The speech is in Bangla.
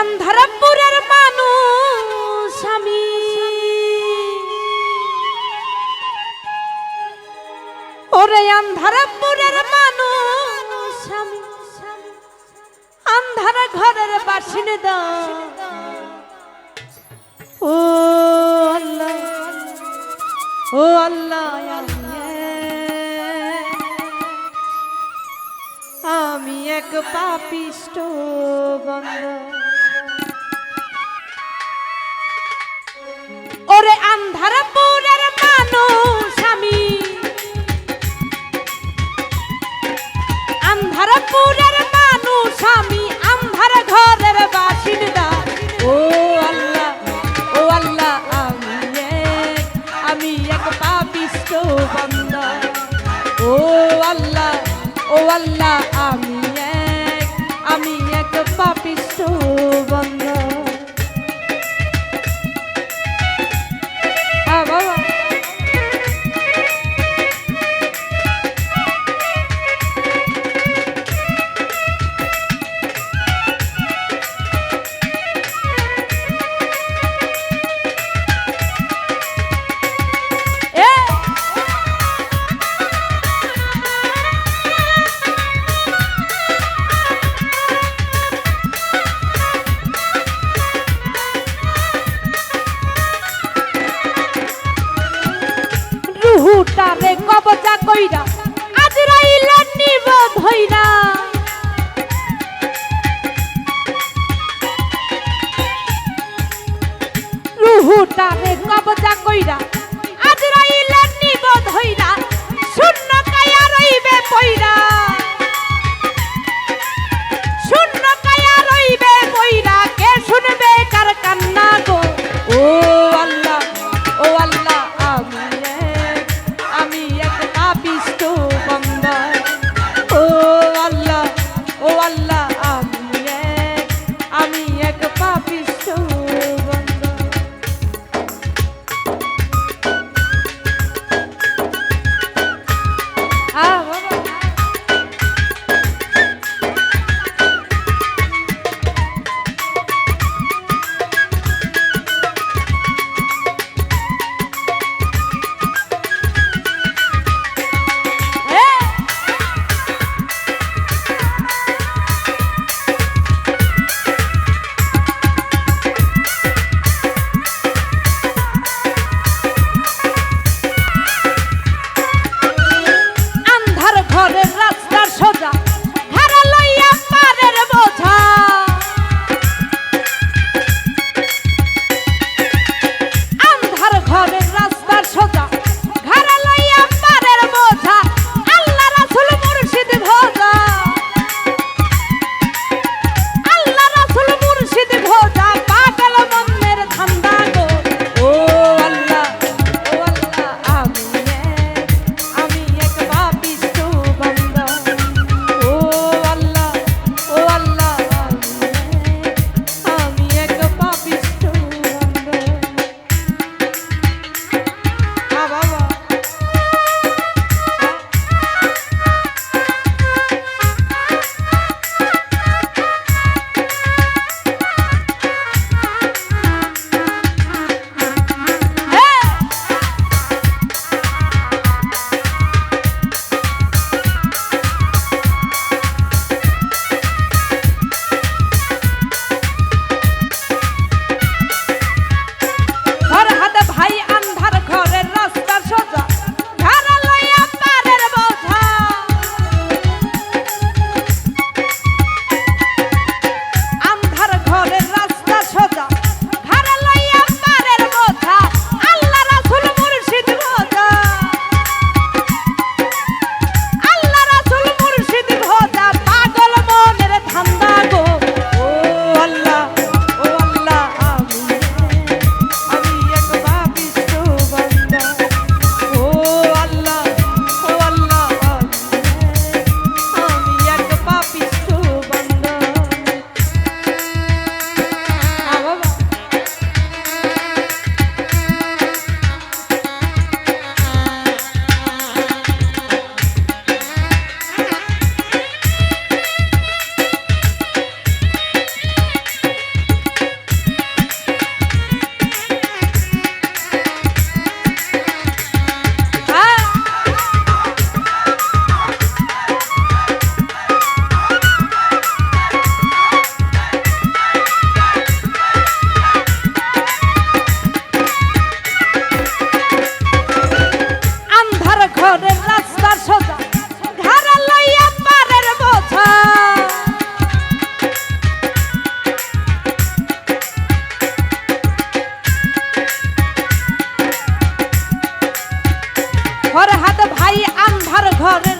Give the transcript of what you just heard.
আন্ধারাপুরের মানুষ আমি। ওরে আন্ধারাপুরের মানুষ আমি। আন্ধারা ঘরের বাসিন্দা। ও আল্লাহ ও আল্লাহ। আমি এক পাপিষ্ট বন্ধ। মোটা রে কবজা কইরা mejor